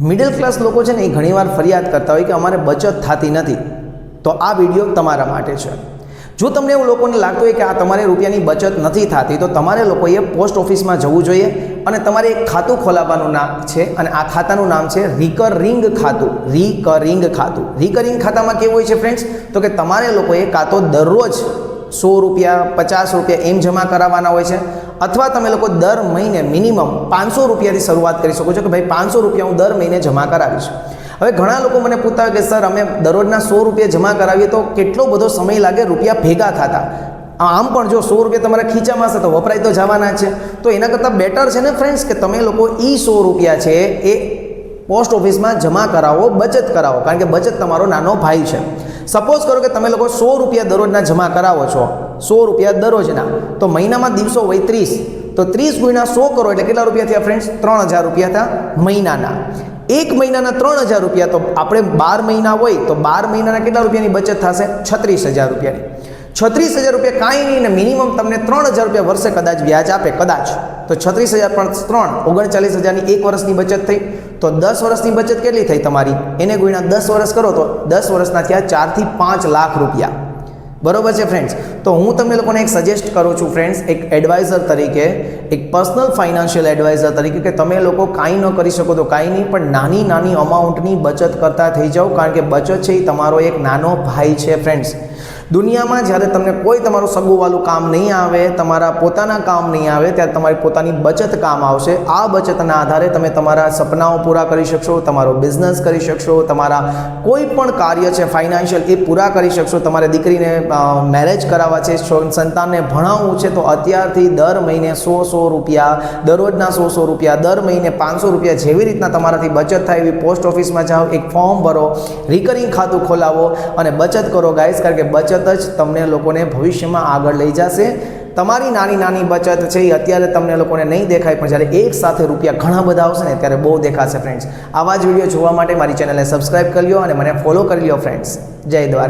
Middle class લોકો છે ને એ ઘણીવાર ફરિયાદ કરતા હોય કે અમારે બચત થતી નથી. તો આ વીડિયો તમારા માટે છે. જો તમને એવું લોકોને લાગતું હોય કે આ તમારે રૂપિયાની બચત નથી થતી, તો તમારે લોકોએ પોસ્ટ ઓફિસમાં જવું જોઈએ અને તમારે એક ખાતું ખોલાવવાનું નામ છે અને આ ખાતાનું નામ છે રિકરિંગ ખાતું. રિકરિંગ ખાતું. રિકરિંગ ખાતામાં કેવું હોય છે ફ્રેન્ડ્સ તો કે તમારે લોકોએ કાં તો દરરોજ સો રૂપિયા, પચાસ રૂપિયા એમ જમા કરાવવાના હોય છે અથવા તમે લોકો દર મહિને મિનિમમ પાંચસો રૂપિયાથી શરૂઆત કરી શકો છો કે ભાઈ પાંચસો રૂપિયા હું દર મહિને જમા કરાવીશ. હવે ઘણા લોકો મને પૂછતા કે સર, અમે દરરોજના સો રૂપિયા જમા કરાવીએ તો કેટલો બધો સમય લાગે રૂપિયા ભેગા થતા? આમ પણ જો સો રૂપિયા તમારા ખીચામાં હશે તો વપરાય તો જવાના છે. તો એના કરતાં બેટર છે ને ફ્રેન્ડ્સ કે તમે લોકો એ સો રૂપિયા છે એ પોસ્ટ ઓફિસમાં જમા કરાવો, બચત કરાવો. કારણ કે બચત તમારો નાનો ભાઈ છે. સપોઝ કરો કે તમે લોકો સો રૂપિયા દરરોજના જમા કરાવો છો. સો રૂપિયા દરરોજના. તો મહિનામાં દિવસો હોય ત્રીસ. તો ત્રીસ ગુણ્યા સો કરો એટલે કેટલા રૂપિયા થયા ફ્રેન્ડ્સ ત્રણ હજાર રૂપિયા થયા મહિનાના. એક મહિનાના ત્રણ હજાર રૂપિયા. તો આપણે બાર મહિના હોય તો બાર મહિનાના કેટલા રૂપિયાની બચત થશે? છત્રીસ હજાર રૂપિયાની. છત્રીસ હજાર રૂપિયા કાંઈ નહીં ને મિનિમમ તમને ત્રણ હજાર રૂપિયા વર્ષે કદાચ વ્યાજ આપે કદાચ. તો છત્રીસ હજાર પણ ત્રણ, ઓગણચાલીસ હજારની એક વર્ષની બચત થઈ. તો દસ વર્ષની બચત કેટલી થઈ તમારી? એને ગુણ્યા દસ વર્ષ કરો તો દસ વર્ષના થયા ચારથી પાંચ લાખ રૂપિયા. બરોબર છે ફ્રેન્ડ્સ તો હું તમને લોકોને એક સજેસ્ટ કરું છું ફ્રેન્ડ્સ એક એડવાઇઝર તરીકે, એક પર્સનલ ફાઇનાન્શિયલ એડવાઇઝર તરીકે કે તમે લોકો કાંઈ ન કરી શકો તો કાંઈ નહીં, પણ નાની નાની અમાઉન્ટની બચત કરતા થઈ જાઓ, કારણ કે બચત છે એ તમારો એક નાનો ભાઈ છે ફ્રેન્ડ્સ દુનિયામાં જ્યારે તમને કોઈ તમારું સગુવાલું કામ નહીં આવે, તમારા પોતાના કામ નહીં આવે, ત્યારે તમારી પોતાની બચત કામ આવશે. આ બચતના આધારે તમે તમારા સપનાઓ પૂરા કરી શકશો, તમારો બિઝનેસ કરી શકશો, તમારા કોઈ પણ કાર્ય છે ફાઇનાન્શિયલ એ પૂરા કરી શકશો. તમારે દીકરીને મેરેજ કરાવવા છે સંતાનને ભણાવવું છે, તો અત્યારથી દર મહિને સો સો રૂપિયા, દરરોજના સો સો રૂપિયા, દર મહિને પાંચસો રૂપિયા જેવી રીતના તમારાથી બચત થાય એવી પોસ્ટ ઓફિસમાં જાઓ, એક ફોર્મ ભરો રિકરિંગ ખાતું ખોલાવો અને બચત કરો ગાઈસ કારણ કે બચત જ તમને લોકોને ભવિષ્યમાં આગળ લઈ જશે. તમારી નાની નાની બચત છે એ અત્યારે તમને લોકોને નહીં દેખાય, પણ જ્યારે એક સાથે રૂપિયા ઘણા બધા આવશે ને ત્યારે બહુ દેખાશે ફ્રેન્ડ્સ આવા જ વીડિયો જોવા માટે મારી ચેનલને સબસ્ક્રાઇબ કરી લો અને મને ફોલો કરી લો ફ્રેન્ડ્સ જય દ્વારકા.